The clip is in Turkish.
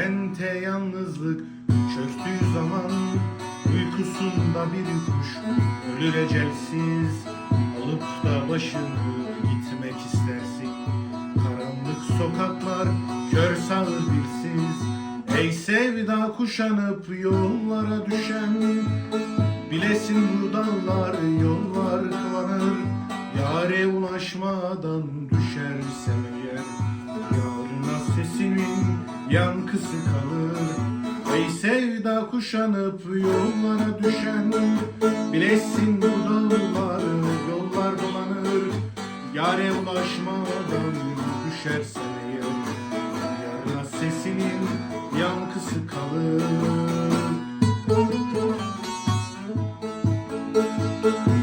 Kente yalnızlık çöktüğü zaman Uykusunda bir kuş ölür ecelsiz Alıp da başını gitmek istersin. Karanlık sokaklar kör sağır dilsiz. Ey sevda kuşanıp yollara düşen Bilesin bu dallar yollar kalanır Yare ulaşmadan düşersem yankısı kalır. Ey sevda kuşanıp yollara düşen Bilesin bu dağları yollar dolanır. Yare ulaşmadan düşersen eğer Yarına sesinin yankısı kalır. Müzik